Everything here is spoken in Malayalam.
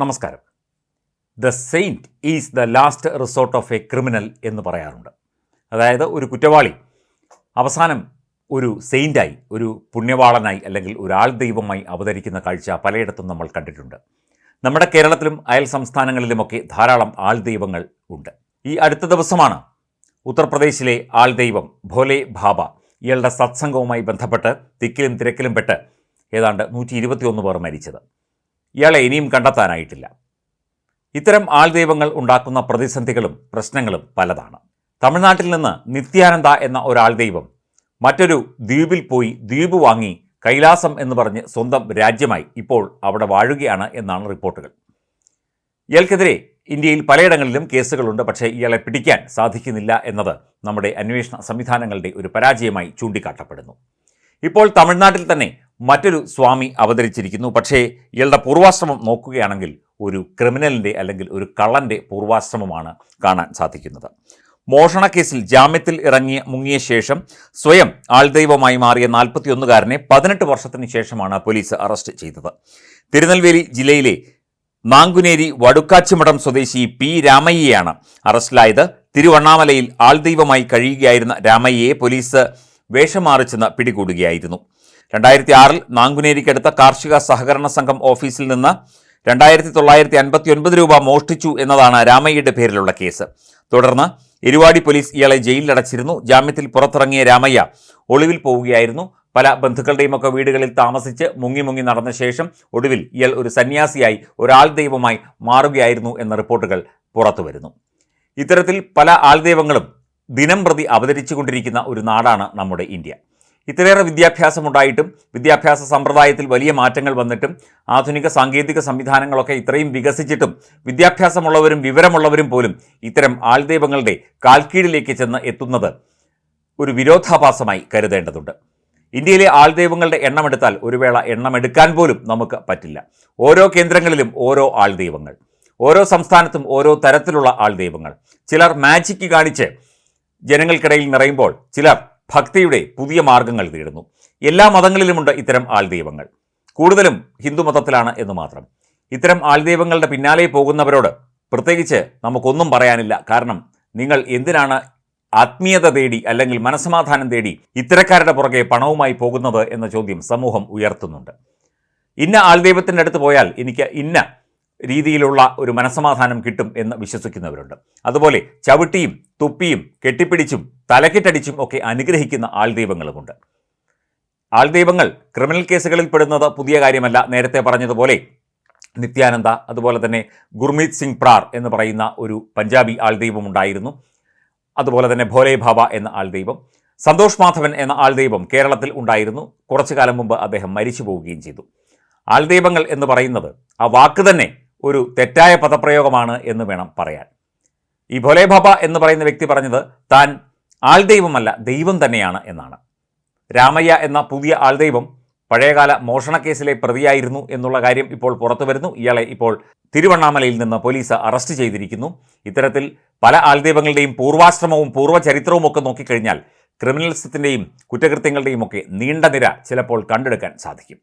നമസ്കാരം. The saint is the last resort of a criminal എന്ന് പറയാറുണ്ട്. അതായത് ഒരു കുറ്റവാളി അവസാനം ഒരു സെയിന്റായി ഒരു പുണ്യവാളനായി അല്ലെങ്കിൽ ഒരാൾ ദൈവമായി അവതരിക്കുന്ന കാഴ്ച പലയിടത്തും നമ്മൾ കണ്ടിട്ടുണ്ട്. നമ്മുടെ കേരളത്തിലും അയൽ സംസ്ഥാനങ്ങളിലുമൊക്കെ ധാരാളം ആൾ ദൈവങ്ങൾ ഉണ്ട്. ഈ അടുത്ത ദിവസമാണ് ഉത്തർപ്രദേശിലെ ആൾ ദൈവം ഭോലെ ഭാബ. ഇയാളുടെ സത്സംഗവുമായി ബന്ധപ്പെട്ട് തിക്കിലും തിരക്കിലും പെട്ട് ഏതാണ്ട് നൂറ്റി ഇരുപത്തിയൊന്ന് പേർ മരിച്ചത്. ഇയാളെ ഇനിയും കണ്ടെത്താനായിട്ടില്ല. ഇത്തരം ആൾദൈവങ്ങൾ ഉണ്ടാക്കുന്ന പ്രതിസന്ധികളും പ്രശ്നങ്ങളും പലതാണ്. തമിഴ്നാട്ടിൽ നിന്ന് നിത്യാനന്ദ എന്ന ഒരാൾ ദൈവം മറ്റൊരു ദ്വീപിൽ പോയി ദ്വീപ് വാങ്ങി കൈലാസം എന്ന് പറഞ്ഞ് സ്വന്തം രാജ്യമായി ഇപ്പോൾ അവിടെ വാഴുകയാണ് എന്നാണ് റിപ്പോർട്ടുകൾ. ഇയാൾക്കെതിരെ ഇന്ത്യയിൽ പലയിടങ്ങളിലും കേസുകളുണ്ട്. പക്ഷേ ഇയാളെ പിടിക്കാൻ സാധിക്കുന്നില്ല എന്നത് നമ്മുടെ അന്വേഷണ സംവിധാനങ്ങളുടെ ഒരു പരാജയമായി ചൂണ്ടിക്കാട്ടപ്പെടുന്നു. ഇപ്പോൾ തമിഴ്നാട്ടിൽ തന്നെ മറ്റൊരു സ്വാമി അവതരിച്ചിരിക്കുന്നു. പക്ഷേ ഇയാളുടെ പൂർവാശ്രമം നോക്കുകയാണെങ്കിൽ ഒരു ക്രിമിനലിന്റെ അല്ലെങ്കിൽ ഒരു കള്ളന്റെ പൂർവാശ്രമമാണ് കാണാൻ സാധിക്കുന്നത്. മോഷണക്കേസിൽ ജാമ്യത്തിൽ ഇറങ്ങിയ മുങ്ങിയ ശേഷം സ്വയം ആൾദൈവമായി മാറിയ നാൽപ്പത്തിയൊന്നുകാരനെ പതിനെട്ട് വർഷത്തിന് ശേഷമാണ് പോലീസ് അറസ്റ്റ് ചെയ്തത്. തിരുനെൽവേലി ജില്ലയിലെ നാങ്കുനേരി വടുക്കാച്ചിമഠം സ്വദേശി പി രാമയ്യയാണ് അറസ്റ്റിലായത്. തിരുവണ്ണാമലയിൽ ആൾദൈവമായി കഴിയുകയായിരുന്ന രാമയ്യയെ പോലീസ് വേഷം മാറിച്ചെന്ന് പിടികൂടുകയായിരുന്നു. രണ്ടായിരത്തി ആറിൽ നാങ്കുനേരിക്കടുത്ത കാർഷിക സഹകരണ സംഘം ഓഫീസിൽ നിന്ന് രണ്ടായിരത്തി തൊള്ളായിരത്തി അൻപത്തി ഒൻപത് രൂപ മോഷ്ടിച്ചു എന്നതാണ് രാമയ്യയുടെ പേരിലുള്ള കേസ്. തുടർന്ന് എരുവാടി പോലീസ് ഇയാളെ ജയിലിലടച്ചിരുന്നു ജാമ്യത്തിൽ പുറത്തിറങ്ങിയ രാമയ്യ ഒളിവിൽ പോവുകയായിരുന്നു. പല ബന്ധുക്കളുടെയും ഒക്കെ വീടുകളിൽ താമസിച്ച് മുങ്ങി മുങ്ങി നടന്ന ശേഷം ഒടുവിൽ ഇയാൾ ഒരു സന്യാസിയായി ഒരാൾ ദൈവമായി മാറുകയായിരുന്നു എന്ന റിപ്പോർട്ടുകൾ പുറത്തുവരുന്നു. ഇത്തരത്തിൽ പല ആൾദൈവങ്ങളും ദിനം പ്രതി അവതരിച്ചുകൊണ്ടിരിക്കുന്ന ഒരു നാടാണ് നമ്മുടെ ഇന്ത്യ. ഇത്രയേറെ വിദ്യാഭ്യാസമുണ്ടായിട്ടും വിദ്യാഭ്യാസ സമ്പ്രദായത്തിൽ വലിയ മാറ്റങ്ങൾ വന്നിട്ടും ആധുനിക സാങ്കേതിക സംവിധാനങ്ങളൊക്കെ ഇത്രയും വികസിച്ചിട്ടും വിദ്യാഭ്യാസമുള്ളവരും വിവരമുള്ളവരും പോലും ഇത്തരം ആൾദൈവങ്ങളുടെ കാൽക്കീഴിലേക്ക് ചെന്ന് എത്തുന്നത് ഒരു വിരോധാഭാസമായി കരുതേണ്ടതുണ്ട്. ഇന്ത്യയിലെ ആൾദൈവങ്ങളുടെ എണ്ണമെടുത്താൽ ഒരു വേള എണ്ണമെടുക്കാൻ പോലും നമുക്ക് പറ്റില്ല. ഓരോ കേന്ദ്രങ്ങളിലും ഓരോ ആൾദൈവങ്ങൾ ഓരോ സംസ്ഥാനത്തും ഓരോ തരത്തിലുള്ള ആൾദൈവങ്ങൾ. ചിലർ മാജിക്ക് കാണിച്ച് ജനങ്ങൾക്കിടയിൽ നിറയുമ്പോൾ ചിലർ ഭക്തിയുടെ പുതിയ മാർഗങ്ങൾ തേടുന്നു എല്ലാ മതങ്ങളിലുമുണ്ട് ഇത്തരം ആൾദൈവങ്ങൾ. കൂടുതലും ഹിന്ദു മതത്തിലാണ് എന്ന് മാത്രം. ഇത്തരം ആൾദൈവങ്ങളുടെ പിന്നാലെ പോകുന്നവരോട് പ്രത്യേകിച്ച് നമുക്കൊന്നും പറയാനില്ല. കാരണം നിങ്ങൾ എന്തിനാണ് ആത്മീയത തേടി അല്ലെങ്കിൽ മനസമാധാനം തേടി ഇത്തരക്കാരുടെ പുറകെ പണവുമായി പോകുന്നത് എന്ന ചോദ്യം സമൂഹം ഉയർത്തുന്നുണ്ട്. ഇന്ന ആൾദൈവത്തിന്റെ അടുത്ത് പോയാൽ എനിക്ക് ഇന്ന രീതിയിലുള്ള ഒരു മനസമാധാനം കിട്ടും എന്ന് വിശ്വസിക്കുന്നവരുണ്ട്. അതുപോലെ ചവിട്ടിയും തുപ്പിയും കെട്ടിപ്പിടിച്ചും തലക്കെട്ടടിച്ചും ഒക്കെ അനുഗ്രഹിക്കുന്ന ആൾദൈവങ്ങളുമുണ്ട്. ആൾദൈവങ്ങൾ ക്രിമിനൽ കേസുകളിൽ പെടുന്നത് പുതിയ കാര്യമല്ല. നേരത്തെ പറഞ്ഞതുപോലെ നിത്യാനന്ദ അതുപോലെ തന്നെ ഗുർമീത് സിംഗ് പ്രാർ എന്ന് പറയുന്ന ഒരു പഞ്ചാബി ആൾദൈവം ഉണ്ടായിരുന്നു. അതുപോലെ തന്നെ ഭോലെ ബാബ എന്ന ആൾദൈവം സന്തോഷ് മാധവൻ എന്ന ആൾദൈവം കേരളത്തിൽ ഉണ്ടായിരുന്നു. കുറച്ചു കാലം മുമ്പ് അദ്ദേഹം മരിച്ചു പോവുകയും ചെയ്തു. ആൾദൈവങ്ങൾ എന്ന് പറയുന്നത് ആ വാക്ക് തന്നെ ഒരു തെറ്റായ പദപ്രയോഗമാണ് എന്ന് വേണം പറയാൻ. ഈ ഭോലെ ബാബ എന്ന് പറയുന്ന വ്യക്തി പറഞ്ഞത് താൻ ആൾദൈവമല്ല ദൈവം തന്നെയാണ് എന്നാണ്. രാമയ്യ എന്ന പുതിയ ആൾദൈവം പഴയകാല മോഷണക്കേസിലെ പ്രതിയായിരുന്നു എന്നുള്ള കാര്യം ഇപ്പോൾ പുറത്തു വരുന്നു. ഇയാളെ ഇപ്പോൾ തിരുവണ്ണാമലയിൽ നിന്ന് പോലീസ് അറസ്റ്റ് ചെയ്തിരിക്കുന്നു. ഇത്തരത്തിൽ പല ആൾദൈവങ്ങളുടെയും പൂർവാശ്രമവും പൂർവചരിത്രവും ഒക്കെ നോക്കിക്കഴിഞ്ഞാൽ ക്രിമിനൽസത്തിന്റെയും കുറ്റകൃത്യങ്ങളുടെയും ഒക്കെ നീണ്ട നിര ചിലപ്പോൾ കണ്ടെടുക്കാൻ സാധിക്കും.